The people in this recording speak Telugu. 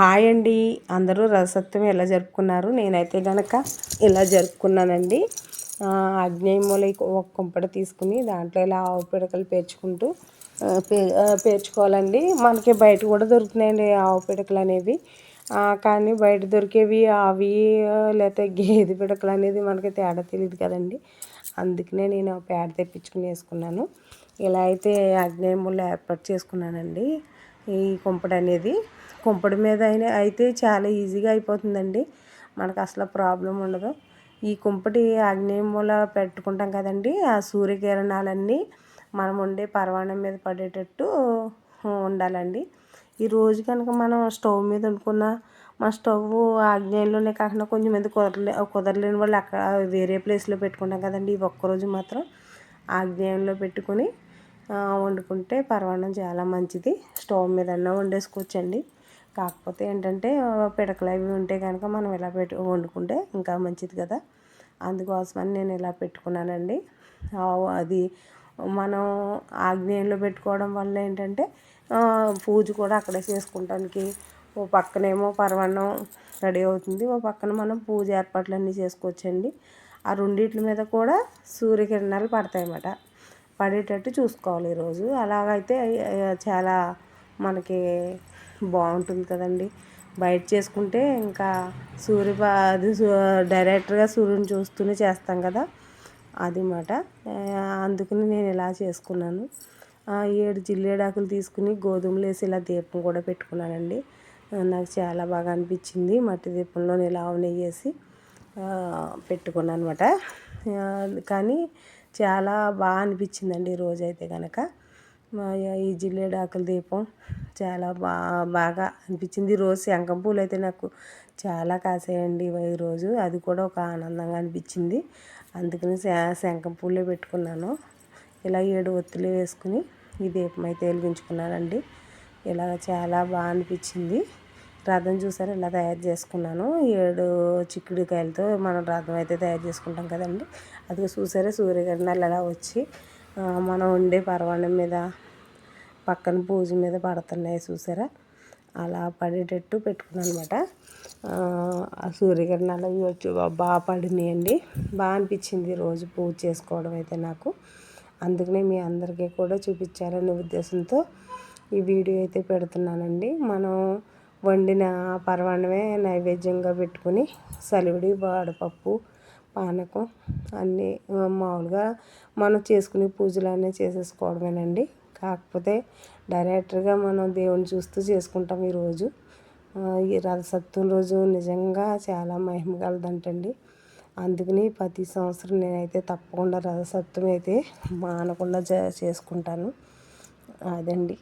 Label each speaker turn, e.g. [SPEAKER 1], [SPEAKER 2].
[SPEAKER 1] హాయ్ అండి. అందరూ రథసప్తమి ఎలా జరుపుకున్నారు? నేనైతే గనక ఇలా జరుపుకున్నానండి. అగ్నేయమూల ఒక కుంపట తీసుకుని దాంట్లో ఇలా ఆవు పిడకలు పేర్చుకుంటూ పే పేర్చుకోవాలండి. మనకి బయట కూడా దొరుకుతున్నాయండి ఆవు పిడకలు అనేవి. కానీ బయట దొరికేవి అవి లేకపోతే గేదె పిడకలు అనేది మనకి తేడా తెలియదు కదండి. అందుకనే నేను పేడ తెప్పించుకుని వేసుకున్నాను. ఇలా అయితే అగ్నేయములు ఏర్పాటు చేసుకున్నానండి. ఈ కుంపడు అనేది. కుంపడు మీద అయినా అయితే చాలా ఈజీగా అయిపోతుందండి. మనకు అసలు ప్రాబ్లం ఉండదు. ఈ కుంపటి ఆగ్నేయం మూల పెట్టుకుంటాం కదండి. ఆ సూర్యకిరణాలన్నీ మనం ఉండే పర్వాణం మీద పడేటట్టు ఉండాలండి. ఈ రోజు కనుక మనం స్టవ్ మీద వండుకున్న మా స్టవ్ ఆగ్నేయంలోనే కాకుండా కొంచెం మంది కుదరలే కుదరలేని వాళ్ళు అక్కడ వేరే ప్లేస్లో పెట్టుకుంటాం కదండి. ఈ ఒక్కరోజు మాత్రం ఆగ్నేయంలో పెట్టుకుని వండుకుంటే పరవాణం చాలా మంచిది. స్టవ్ మీద అన్న వండేసుకోవచ్చండి. కాకపోతే ఏంటంటే పిడకలు అవి ఉంటే కనుక మనం ఇలా పెట్టు వండుకుంటే ఇంకా మంచిది కదా. అందుకోసమని నేను ఇలా పెట్టుకున్నానండి. అది మనం ఆగ్నేయంలో పెట్టుకోవడం వల్ల ఏంటంటే పూజ కూడా అక్కడే చేసుకోవటానికి ఓ పక్కనేమో పరమాన్నం రెడీ అవుతుంది. ఓ పక్కన మనం పూజ ఏర్పాట్లన్నీ చేసుకోవచ్చండి. ఆ రెండిట్ల మీద కూడా సూర్యకిరణాలు పడతాయి అన్నమాట పడేటట్టు చూసుకోవాలి ఈరోజు. అలాగైతే చాలా మనకి బాగుంటుంది కదండి. బయట చేసుకుంటే ఇంకా సూర్య అది డైరెక్ట్గా సూర్యుని చూస్తూనే చేస్తాం కదా. అది మాట. అందుకని నేను ఇలా చేసుకున్నాను. ఏడు జిల్లేడాకులు తీసుకుని గోధుమలు వేసి ఇలా దీపం కూడా పెట్టుకున్నానండి. నాకు చాలా బాగా అనిపించింది. మట్టి దీపంలో ఇలా నెయ్యి వేసి పెట్టుకున్నాను అనమాట కానీ చాలా బాగా అనిపించిందండి ఈరోజు అయితే కనుక ఈ జిల్లేడాకుల దీపం చాలా బా బాగా అనిపించింది. రోజు శంఖం పూలు అయితే నాకు చాలా కాసాయండి ఈరోజు అది కూడా ఒక ఆనందంగా అనిపించింది. అందుకని శంఖం పూలే పెట్టుకున్నాను. ఇలా ఏడు ఒత్తులు వేసుకుని ఈ దీపం అయితే వెలిగించుకున్నానండి. ఇలా చాలా బాగా అనిపించింది. రథం చూసారు ఇలా తయారు చేసుకున్నాను. ఏడు చిక్కుడుకాయలతో మనం రథం అయితే తయారు చేసుకుంటాం కదండి. అది చూసారా సూర్యకిరణాలు అలా వచ్చి మనం ఉండే పర్వాణం మీద పక్కన పూజ మీద పడుతున్నాయి చూసారా అలా పడేటట్టు పెట్టుకున్నాను అనమాట ఆ సూర్యకిరణాలు అవి వచ్చి బాగా పడినాయండి. బాగా అనిపించింది రోజు పూజ చేసుకోవడం అయితే నాకు. అందుకనే మీ అందరికీ కూడా చూపించాలనే ఉద్దేశంతో ఈ వీడియో అయితే పెడుతున్నానండి. మనం వండిన పరమాన్నమే నైవేద్యంగా పెట్టుకుని సలివిడి వాడపప్పు పానకం అన్నీ మామూలుగా మనం చేసుకునే పూజలన్నీ చేసేసుకోవడమేనండి. కాకపోతే డైరెక్టర్గా మనం దేవుని చూస్తూ చేసుకుంటాం ఈరోజు. ఈ రథసప్తం రోజు నిజంగా చాలా మహిమ కలదంటండి అందుకని ప్రతి సంవత్సరం నేనైతే తప్పకుండా రథసప్తం అయితే మానకుండా చేసుకుంటాను. అదండి.